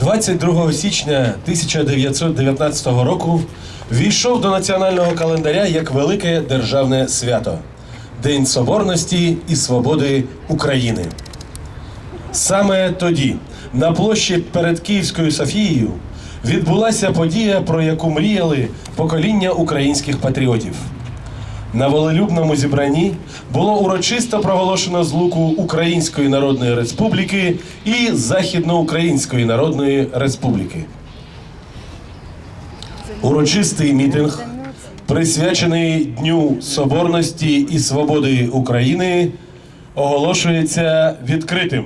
22 січня 1919 року війшов до національного календаря як велике державне свято День Соборності і Свободи України. Саме тоді, на площі перед Київською Софією, відбулася подія, про яку мріяли покоління українських патріотів. На волелюбному зібранні було урочисто проголошено злуку Української Народної Республіки і Західноукраїнської Народної Республіки. Урочистий мітинг, присвячений Дню Соборності і Свободи України, оголошується відкритим.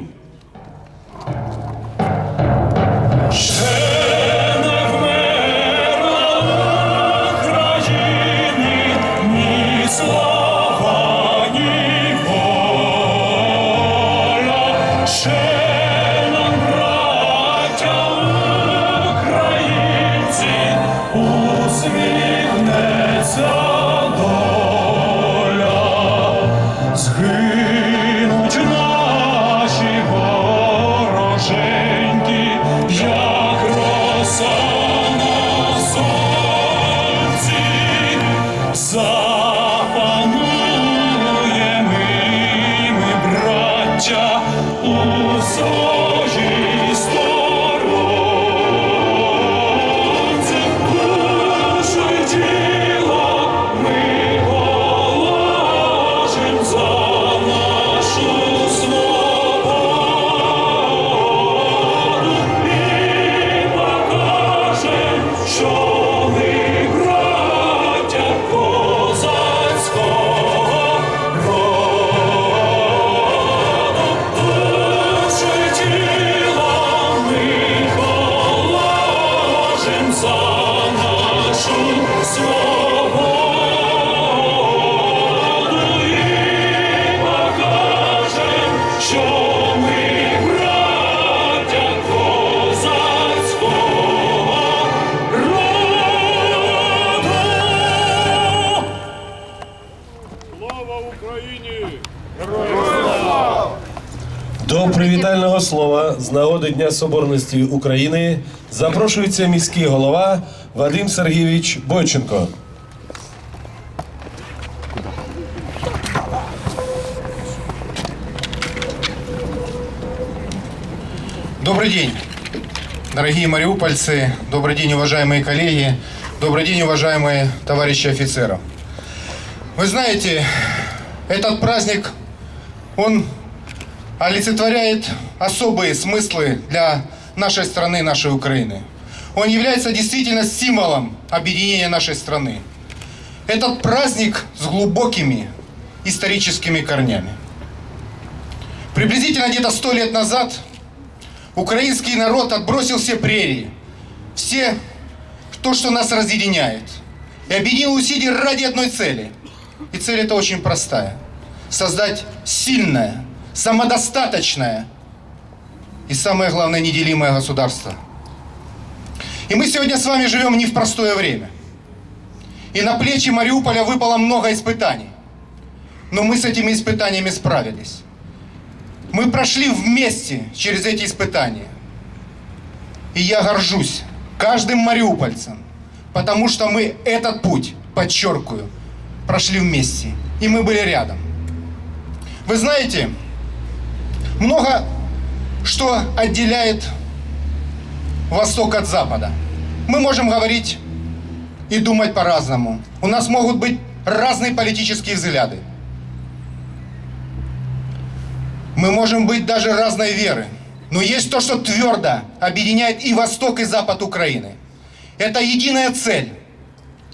До привітального слова з нагоди Дня Соборності України запрошується міський голова Вадим Сергійович Бойченко. Добрый день, дорогие мариупольцы, добрый день, уважаемые коллеги, добрый день, уважаемые товарищи офицеров. Вы знаете, этот праздник, он олицетворяет особые смыслы для нашей страны, нашей Украины. Он является действительно символом объединения нашей страны. Этот праздник с глубокими историческими корнями. Приблизительно где-то сто лет назад Украинский народ отбросил все прерии, все то, что нас разъединяет, и объединил усилия ради одной цели. И цель эта очень простая. Создать сильное, самодостаточное и, самое главное, неделимое государство. И мы сегодня с вами живем не в простое время. И на плечи Мариуполя выпало много испытаний. Но мы с этими испытаниями справились. Мы прошли вместе через эти испытания. И я горжусь каждым мариупольцем, потому что мы этот путь, подчеркиваю, прошли вместе. И мы были рядом. Вы знаете, много что отделяет Восток от Запада. Мы можем говорить и думать по-разному. У нас могут быть разные политические взгляды. Мы можем быть даже разной веры. Но есть то, что твердо объединяет и Восток, и Запад Украины. Это единая цель,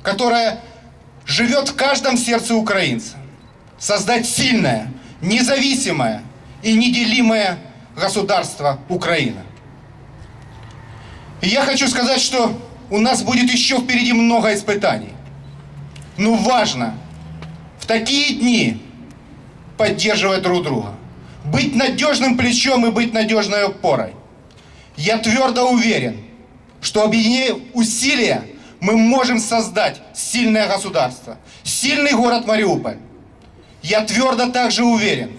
которая живет в каждом сердце украинца. Создать сильное, независимое и неделимое государство Украина. И я хочу сказать, что у нас будет еще впереди много испытаний. Но важно в такие дни поддерживать друг друга. Быть надежным плечом и быть надежной опорой. Я твердо уверен, что объединяя усилия, мы можем создать сильное государство, сильный город Мариуполь. Я твердо также уверен,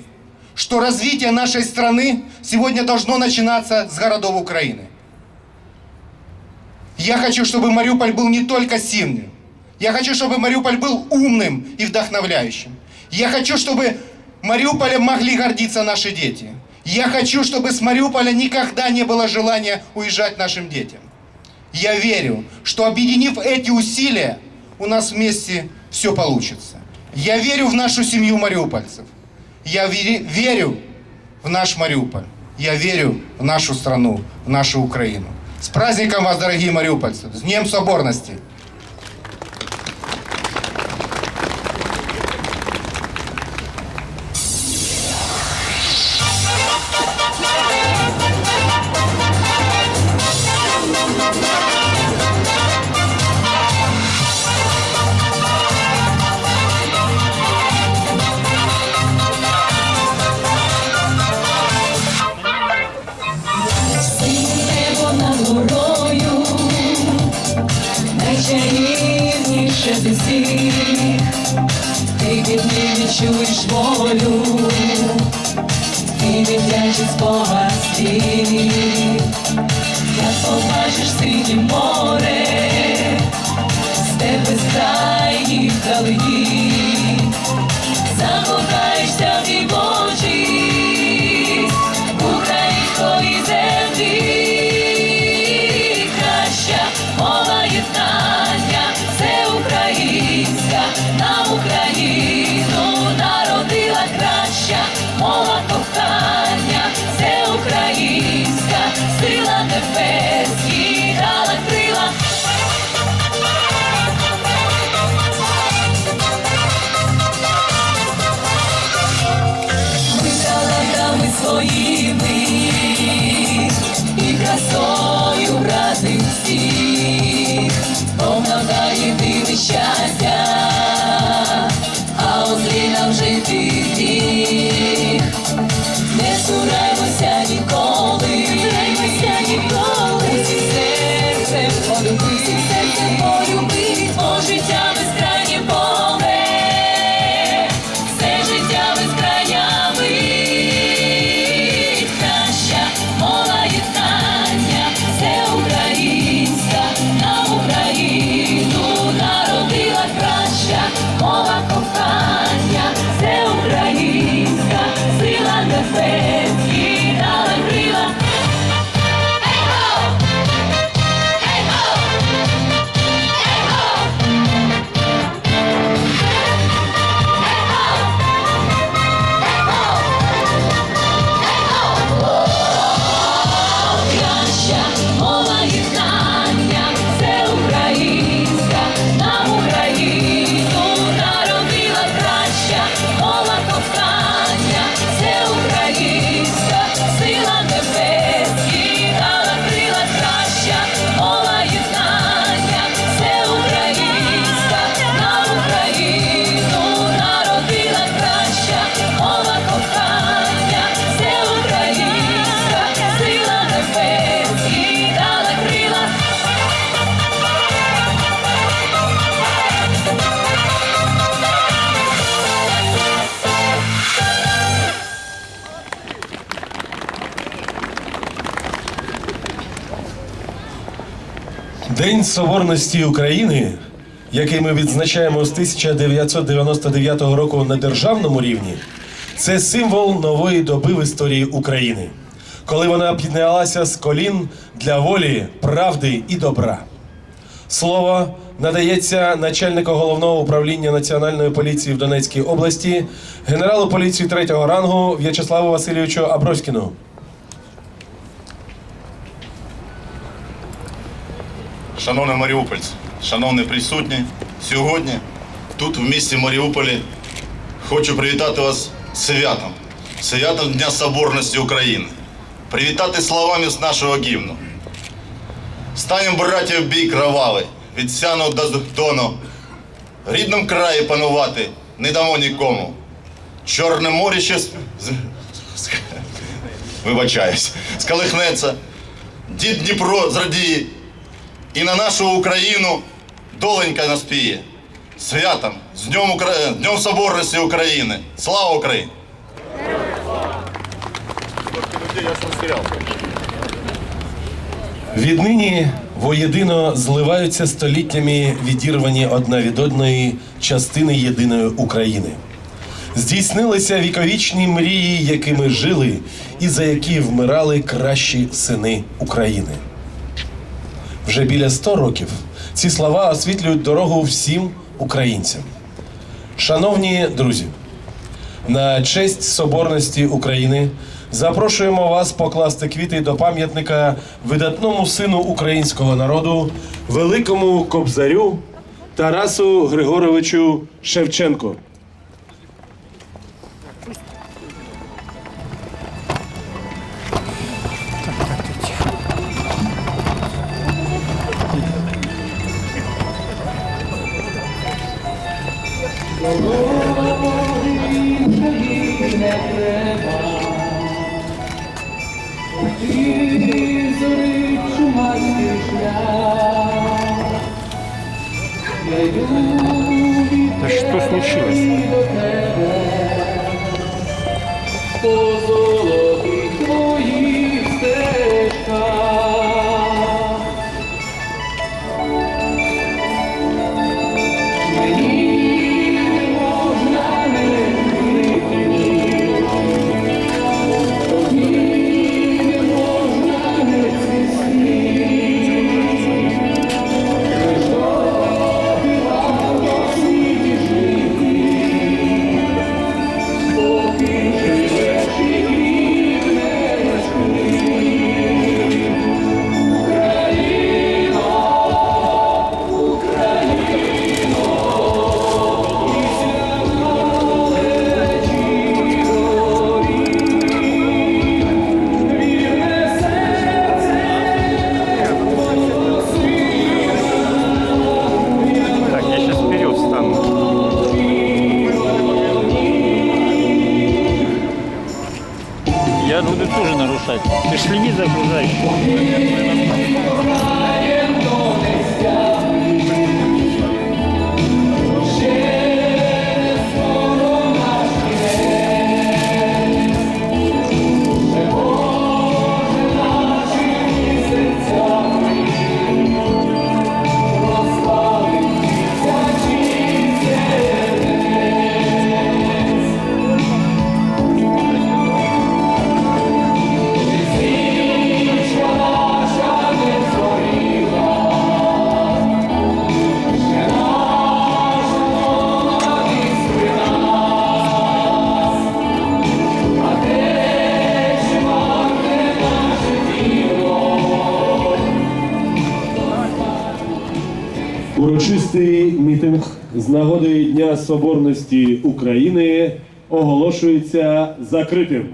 что развитие нашей страны сегодня должно начинаться с городов Украины. Я хочу, чтобы Мариуполь был не только сильным. Я хочу, чтобы Мариуполь был умным и вдохновляющим. Я хочу, чтобы Мариуполем могли гордиться наши дети. Я хочу, чтобы с Мариуполя никогда не было желания уезжать нашим детям. Я верю, что объединив эти усилия, у нас вместе все получится. Я верю в нашу семью мариупольцев. Я верю в наш Мариуполь. Я верю в нашу страну, в нашу Украину. С праздником вас, дорогие мариупольцы! С Днем Соборности! Усіх, ти від них відчуєш волю, і дитячий спогад слів, як побачиш синє море, степи стайні вдалині, закохаєшся в очі День Соборності України, який ми відзначаємо з 1999 року на державному рівні, це символ нової доби в історії України, коли вона піднялася з колін для волі, правди і добра. Слово надається начальнику головного управління Національної поліції в Донецькій області, генералу поліції третього рангу В'ячеславу Васильовичу Аброськіну. Шановні маріупольці, шановні присутні, сьогодні тут, в місті Маріуполі, хочу привітати вас святом, святом Дня Соборності України. Привітати словами з нашого гімну. Станем, в бій кровавий, від сяну до дону. В рідному краї панувати не дамо нікому. Чорне море ще вибачаюсь, скалихнеться, дід Дніпро зрадіє, і на нашу Україну доленька наспіє. Святом, з Днем, Укра... Днем Соборності України. Слава Україні! Віднині воєдино зливаються століттями відірвані одна від одної частини єдиної України. Здійснилися віковічні мрії, якими жили і за які вмирали кращі сини України. Вже біля 100 років ці слова освітлюють дорогу всім українцям. Шановні друзі, на честь Соборності України запрошуємо вас покласти квіти до пам'ятника видатному сину українського народу, великому кобзарю Тарасу Григоровичу Шевченку. Да что случилось? Нарушать. Ты ж следи за. Соборності України оголошується закритим.